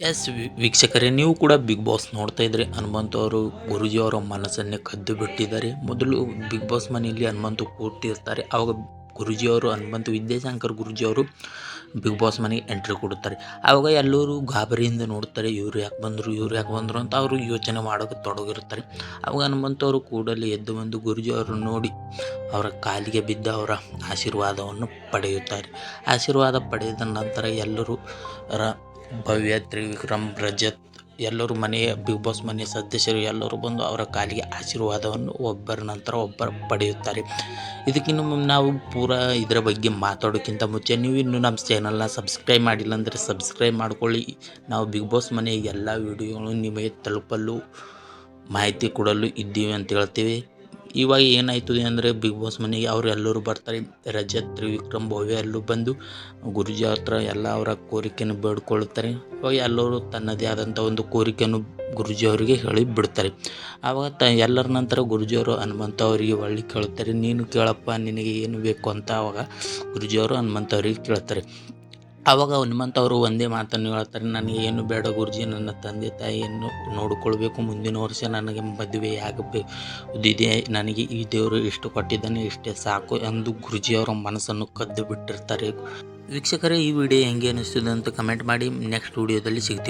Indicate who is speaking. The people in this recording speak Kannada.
Speaker 1: ಎಸ್ ವೀಕ್ಷಕರೇ, ನೀವು ಕೂಡ ಬಿಗ್ ಬಾಸ್ ನೋಡ್ತಾ ಇದ್ರೆ ಹನುಮಂತ್ ಅವರು, ಗುರುಜಿ ಅವರ ಮನಸ್ಸನ್ನೇ ಕದ್ದು ಬಿಟ್ಟಿದ್ದಾರೆ. ಮೊದಲು ಬಿಗ್ ಬಾಸ್ ಮನೆಯಲ್ಲಿ ಹನುಮಂತು ಕೂರ್ತಿರ್ತಾರೆ. ಅವಾಗ ಗುರುಜಿ ಅವರು, ಹನುಮಂತ ವಿದ್ಯಾಶಂಕರ್ ಗುರುಜಿ ಅವರು ಬಿಗ್ ಬಾಸ್ ಮನೆಗೆ ಎಂಟ್ರಿ ಕೊಡುತ್ತಾರೆ. ಆವಾಗ ಎಲ್ಲರೂ ಗಾಬರಿಯಿಂದ ನೋಡ್ತಾರೆ ಇವರು ಯಾಕೆ ಬಂದರು, ಇವ್ರು ಯಾಕೆ ಬಂದರು ಅಂತ ಅವರು ಯೋಚನೆ ಮಾಡೋಕ್ಕೆ ತೊಡಗಿರ್ತಾರೆ ಆವಾಗ ಹನುಮಂತ ಅವರು ಕೂಡಲೇ ಎದ್ದು ಬಂದು ಗುರುಜಿ ಅವರು ನೋಡಿ ಅವರ ಕಾಲಿಗೆ ಬಿದ್ದ ಅವರ ಆಶೀರ್ವಾದವನ್ನು ಪಡೆಯುತ್ತಾರೆ. ಆಶೀರ್ವಾದ ಪಡೆದ ನಂತರ ಎಲ್ಲರೂ ಭವ್ಯ ತ್ರಿವಿಕ್ರಮ್ ರಜತ್, ಎಲ್ಲರೂ ಮನೆಯ ಬಿಗ್ ಬಾಸ್ ಮನೆಯ ಸದಸ್ಯರು ಎಲ್ಲರೂ ಬಂದು ಅವರ ಕಾಲಿಗೆ ಆಶೀರ್ವಾದವನ್ನು ಒಬ್ಬರ ನಂತರ ಒಬ್ಬರು ಪಡೆಯುತ್ತಾರೆ. ಇದಕ್ಕಿನ್ನು ನಾವು ಪೂರಾ ಇದರ ಬಗ್ಗೆ ಮಾತಾಡೋಕ್ಕಿಂತ ಮುಂಚೆ ನೀವು ಇನ್ನೂ ನಮ್ಮ ಚಾನಲ್ನ ಸಬ್ಸ್ಕ್ರೈಬ್ ಮಾಡಿಲ್ಲ ಅಂದರೆ ಸಬ್ಸ್ಕ್ರೈಬ್ ಮಾಡಿಕೊಳ್ಳಿ. ನಾವು ಬಿಗ್ ಬಾಸ್ ಮನೆಯ ಎಲ್ಲ ವಿಡಿಯೋಗಳು ನಿಮಗೆ ತಲುಪಲು ಮಾಹಿತಿ ಕೊಡಲು ಇದ್ದೀವಿ ಅಂತ ಹೇಳ್ತೀವಿ. ಇವಾಗ ಏನಾಯ್ತದೆ ಅಂದರೆ ಬಿಗ್ ಬಾಸ್ ಮನೆಗೆ ಅವರು ಎಲ್ಲರೂ ಬರ್ತಾರೆ. ರಜತ್ ತ್ರಿವಿಕ್ರಮ್, ಭವ್ಯ ಎಲ್ಲರೂ ಬಂದು ಗುರುಜಿ ಹತ್ರ ಎಲ್ಲ ಅವರ ಕೋರಿಕೆಯನ್ನು ಬೇಡ್ಕೊಳ್ತಾರೆ. ಇವಾಗ ಎಲ್ಲರೂ ತನ್ನದೇ ಆದಂಥ ಒಂದು ಕೋರಿಕೆಯನ್ನು ಗುರುಜಿ ಅವರಿಗೆ ಹೇಳಿ ಬಿಡ್ತಾರೆ. ಆವಾಗ ತ ಎಲ್ಲರ ನಂತರ ಗುರುಜಿಯವರು ಹನುಮಂತ ಅವರಿಗೆ ಒಳ್ಳೆ ಕೇಳುತ್ತಾರೆ ನೀನು ಕೇಳಪ್ಪ, ನಿನಗೆ ಏನು ಬೇಕು ಅಂತ ಆವಾಗ ಗುರುಜಿಯವರು ಹನುಮಂತ ಅವರಿಗೆ ಕೇಳ್ತಾರೆ. ಆವಾಗ ಅವರು ಒಂದೇ ಮಾತನ್ನು ಹೇಳ್ತಾರೆ ಏನು ಬೇಡ ಗುರುಜಿ, ನನ್ನ ತಂದೆ ತಾಯಿಯನ್ನು ನೋಡಿಕೊಳ್ಬೇಕು. ಮುಂದಿನ ವರ್ಷ ನನಗೆ ಮದುವೆ ಆಗಬೇಕಿದೆ. ನನಗೆ ಈ ದೇವರು ಇಷ್ಟು ಕೊಟ್ಟಿದ್ದಾನೆ, ಇಷ್ಟೇ ಸಾಕು ಎಂದು ಗುರುಜಿಯವರ ಮನಸ್ಸನ್ನು ಕದ್ದು ಬಿಟ್ಟಿರ್ತಾರೆ. ವೀಕ್ಷಕರೇ, ಈ ವಿಡಿಯೋ ಹೆಂಗೆ ಅನಿಸ್ತದೆ ಅಂತ ಕಮೆಂಟ್ ಮಾಡಿ. ನೆಕ್ಸ್ಟ್ ವಿಡಿಯೋದಲ್ಲಿ ಸಿಗ್ತೀವಿ.